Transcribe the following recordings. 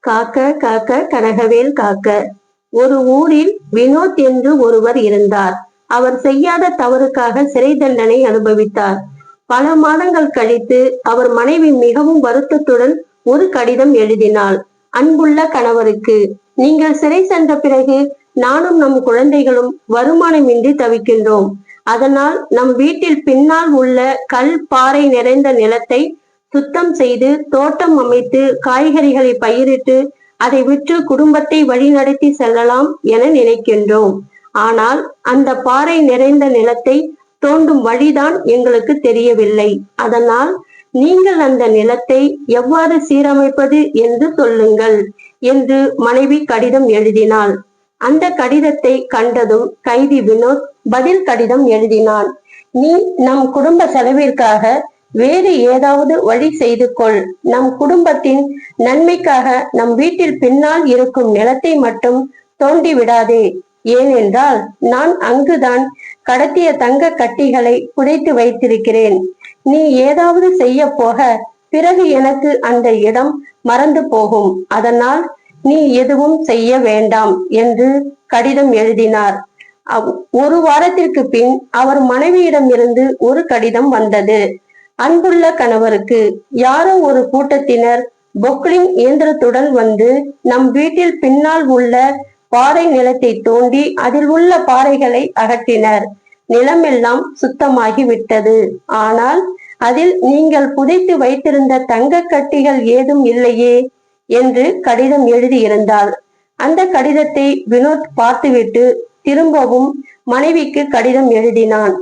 காக்க காக்க கனகவேல் காக்க. ஒரு ஊரில் வினோத் என்று ஒருவர் இருந்தார். அவர் செய்யாத தவறுக்காக சிறை தண்டனை அனுபவித்தார். பல மாதங்கள் கழித்து அவர் மனைவி மிகவும் வருத்தத்துடன் ஒரு கடிதம் எழுதினாள். அன்புள்ள கணவருக்கு நீங்கள் சிறை சென்ற பிறகு நானும் நம் குழந்தைகளும் வருமானமின்றி தவிக்கின்றோம். அதனால் நம் வீட்டில் பின்னால் உள்ள கல் பாறை நிறைந்த நிலத்தை சுத்தம் செய்து தோட்டம் அமைத்து காய்கறிகளை பயிரிட்டு அதை விற்று குடும்பத்தை வழிநடத்தி செல்லலாம் என நினைக்கின்றோம். ஆனால் அந்த பாறை நிறைந்த நிலத்தை தோண்டும் வழிதான் எங்களுக்கு தெரியவில்லை. அதனால் நீங்கள் அந்த நிலத்தை எவ்வாறு சீரமைப்பது என்று சொல்லுங்கள் என்று மனைவி கடிதம் எழுதினாள். அந்த கடிதத்தை கண்டதும் கைதி வினோத் பதில் கடிதம் எழுதினான். நீ நம் குடும்ப செலவிற்காக வேறு ஏதாவது வழி செய்து கொள். நம் குடும்பத்தின் நன்மைக்காக நம் வீட்டில் பின்னால் இருக்கும் நிலத்தை மட்டும் தோண்டி விடாதே. ஏனென்றால் நான் அங்குதான் கடத்திய தங்க கட்டிகளை புதைத்து வைத்திருக்கிறேன். நீ ஏதாவது செய்ய போக பிறகு எனக்கு அந்த இடம் மறந்து போகும். அதனால் நீ எதுவும் செய்ய வேண்டாம் என்று கடிதம் எழுதினார். ஒரு வாரத்திற்கு பின் அவர் மனைவியிடமிருந்து ஒரு கடிதம் வந்தது. அன்புள்ள கணவருக்கு யாரோ ஒரு கூட்டத்தினர் பொக்லிங் இயந்திரத்துடன் வந்து நம் வீட்டில் பின்னால் உள்ள பாறை நிலத்தை தோண்டி அதில் உள்ள பாறைகளை அகற்றினர். நிலமெல்லாம் சுத்தமாகி விட்டது. ஆனால் அதில் நீங்கள் புதைத்து வைத்திருந்த தங்க கட்டிகள் ஏதும் இல்லையே என்று கடிதம் எழுதியிருந்தாள். அந்த கடிதத்தை வினோத் பார்த்துவிட்டு திரும்பவும் மனைவிக்கு கடிதம் எழுதினான்.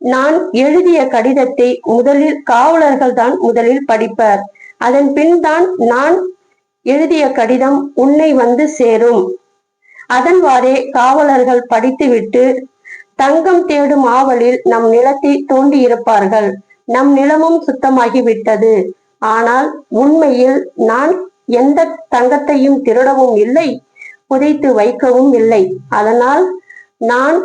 நான் எழுதிய கடிதத்தை முதலில் காவலர்கள் தான் முதலில் படிப்பர். அதன் பின் தான் நான் எழுதிய கடிதம் உன்னை வந்து சேரும். அதன்வாறே காவலர்கள் படித்துவிட்டு தங்கம் தேடும் ஆவலில் நம் நிலத்தை தோண்டி இருப்பார்கள் நம் நிலமும் சுத்தமாகி விட்டது ஆனால் உண்மையில் நான் எந்த தங்கத்தையும் திருடவும் இல்லை புதைத்து வைக்கவும் இல்லை. அதனால் நான்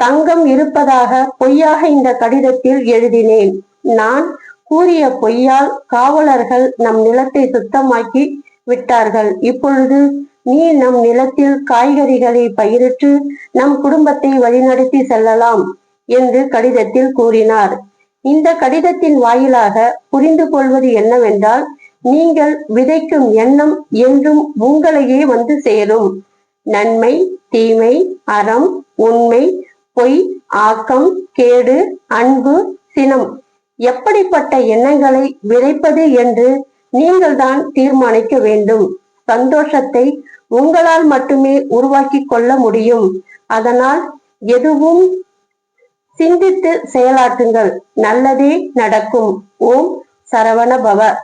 தங்கம் இருப்பதாக பொய்யாக இந்த கடிதத்தில் எழுதினேன். நான் கூறிய பொய்யால் காவலர்கள் நம் நிலத்தை சுத்தமாக்கி விட்டார்கள். இப்பொழுது நீ நம் நிலத்தில் காய்கறிகளை பயிரிட்டு நம் குடும்பத்தை வழிநடத்தி செல்லலாம் என்று கடிதத்தில் கூறினார். இந்த கடிதத்தின் வாயிலாக புரிந்து கொள்வது என்னவென்றால் நீங்கள் விதைக்கும் எண்ணம் என்றும் உங்களையே வந்து சேரும். நன்மை தீமை அறம் உண்மை பொய் ஆக்கம் கேடு அன்பு சினம். எப்படிப்பட்ட எண்ணங்களை விதைப்பது என்று நீங்கள்தான் தீர்மானிக்க வேண்டும். சந்தோஷத்தை உங்களால் மட்டுமே உருவாக்கி கொள்ள முடியும். அதனால் எதுவும் சிந்தித்து செயலாற்றுங்கள். நல்லதே நடக்கும். ஓம் சரவண பவ.